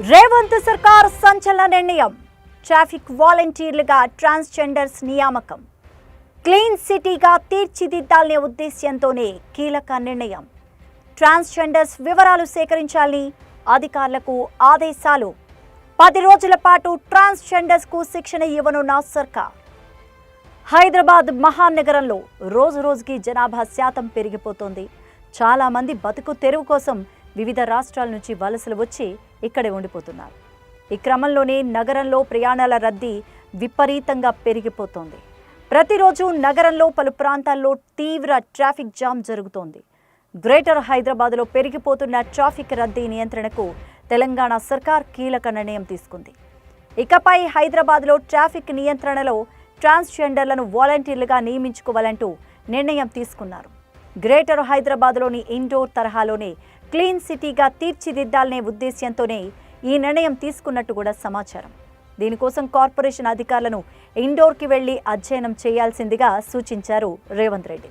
రేవంత్ సర్కార్ సంచలన నిర్ణయం. ట్రాఫిక్ వాలంటీర్లుగా ట్రాన్స్జెండర్స్ నియామకం. క్లీన్ సిటీగా తీర్చిదిద్దాలనే ఉద్దేశ్యంతోనే కీలక నిర్ణయం. ట్రాన్స్జెండర్స్ వివరాలు సేకరించాలని అధికారులకు ఆదేశాలు. పది రోజుల పాటు ట్రాన్స్జెండర్స్కు శిక్షణ ఇవ్వనున్న సర్కార్. హైదరాబాద్ మహానగరంలో రోజు రోజుకి జనాభా శాతం పెరిగిపోతోంది. చాలామంది బతుకు తెరువు కోసం వివిధ రాష్ట్రాల నుంచి వలసలు వచ్చి ఇక్కడే ఉండిపోతున్నారు. ఈ క్రమంలోనే నగరంలో ప్రయాణాల రద్దీ విపరీతంగా పెరిగిపోతోంది. ప్రతిరోజు నగరంలో పలు ప్రాంతాల్లో తీవ్ర ట్రాఫిక్ జామ్ జరుగుతోంది. గ్రేటర్ హైదరాబాద్లో పెరిగిపోతున్న ట్రాఫిక్ రద్దీ నియంత్రణకు తెలంగాణ సర్కార్ కీలక నిర్ణయం తీసుకుంది. ఇకపై హైదరాబాద్లో ట్రాఫిక్ నియంత్రణలో ట్రాన్స్జెండర్లను వాలంటీర్లుగా నియమించుకోవాలంటూ నిర్ణయం తీసుకున్నారు. గ్రేటర్ హైదరాబాద్లోని ఇండోర్ తరహాలోనే క్లీన్ సిటీగా తీర్చిదిద్దాలనే ఉద్దేశ్యంతోనే ఈ నిర్ణయం తీసుకున్నట్టు కూడా సమాచారం. దీనికోసం కార్పొరేషన్ అధికారులను ఇండోర్కి వెళ్ళి అధ్యయనం చేయాల్సిందిగా సూచించారు రేవంత్ రెడ్డి.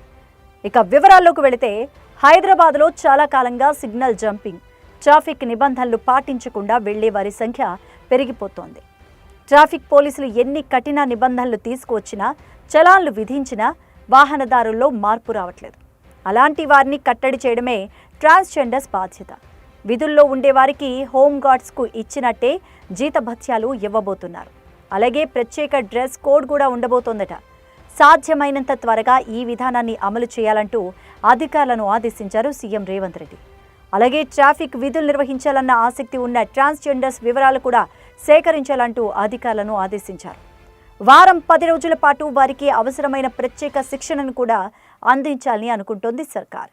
ఇక వివరాల్లోకి వెళితే హైదరాబాద్లో చాలా కాలంగా సిగ్నల్ జంపింగ్ ట్రాఫిక్ నిబంధనలు పాటించకుండా వెళ్ళే వారి సంఖ్య పెరిగిపోతోంది. ట్రాఫిక్ పోలీసులు ఎన్ని కఠిన నిబంధనలు తీసుకువచ్చినా చలాన్లు విధించినా వాహనదారుల్లో మార్పు రావట్లేదు. అలాంటి వారిని కట్టడి చేయడమే ట్రాన్స్జెండర్స్ బాధ్యత. విధుల్లో ఉండేవారికి హోమ్ గార్డ్స్కు ఇచ్చినట్టే జీతభత్యాలు ఇవ్వబోతున్నారు. అలాగే ప్రత్యేక డ్రెస్ కోడ్ కూడా ఉండబోతోందట. సాధ్యమైనంత త్వరగా ఈ విధానాన్ని అమలు చేయాలంటూ అధికారులను ఆదేశించారు సీఎం రేవంత్ రెడ్డి. అలాగే ట్రాఫిక్ విధులు నిర్వహించాలన్న ఆసక్తి ఉన్న ట్రాన్స్జెండర్స్ వివరాలు కూడా సేకరించాలంటూ అధికారులను ఆదేశించారు. వారం పది రోజుల పాటు వారికి అవసరమైన ప్రత్యేక శిక్షణను కూడా అందించాలని అనుకుంటోంది సర్కార్.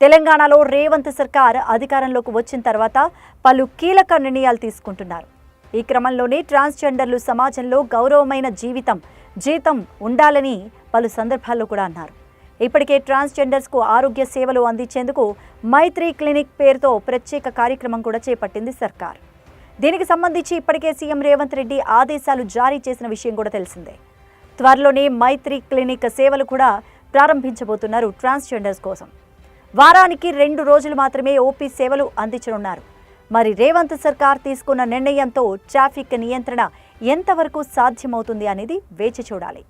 తెలంగాణలో రేవంత్ సర్కార్ అధికారంలోకి వచ్చిన తర్వాత పలు కీలక నిర్ణయాలు తీసుకుంటున్నారు. ఈ క్రమంలోనే ట్రాన్స్జెండర్లు సమాజంలో గౌరవమైన జీవితం జీతం ఉండాలని పలు సందర్భాల్లో కూడా అన్నారు. ఇప్పటికే ట్రాన్స్జెండర్స్కు ఆరోగ్య సేవలు అందించేందుకు మైత్రి క్లినిక్ పేరుతో ప్రత్యేక కార్యక్రమం కూడా చేపట్టింది సర్కార్. దీనికి సంబంధించి ఇప్పటికే సీఎం రేవంత్ రెడ్డి ఆదేశాలు జారీ చేసిన విషయం కూడా తెలిసిందే. త్వరలోనే మైత్రి క్లినిక్ సేవలు కూడా ప్రారంభించబోతున్నారు ట్రాన్స్జెండర్స్ కోసం. వారానికి రెండు రోజులు మాత్రమే ఓపీ సేవలు అందించనున్నారు. మరి రేవంత్ సర్కార్ తీసుకున్న నిర్ణయంతో ట్రాఫిక్ నియంత్రణ ఎంతవరకు సాధ్యమవుతుంది అనేది వేచి చూడాలి.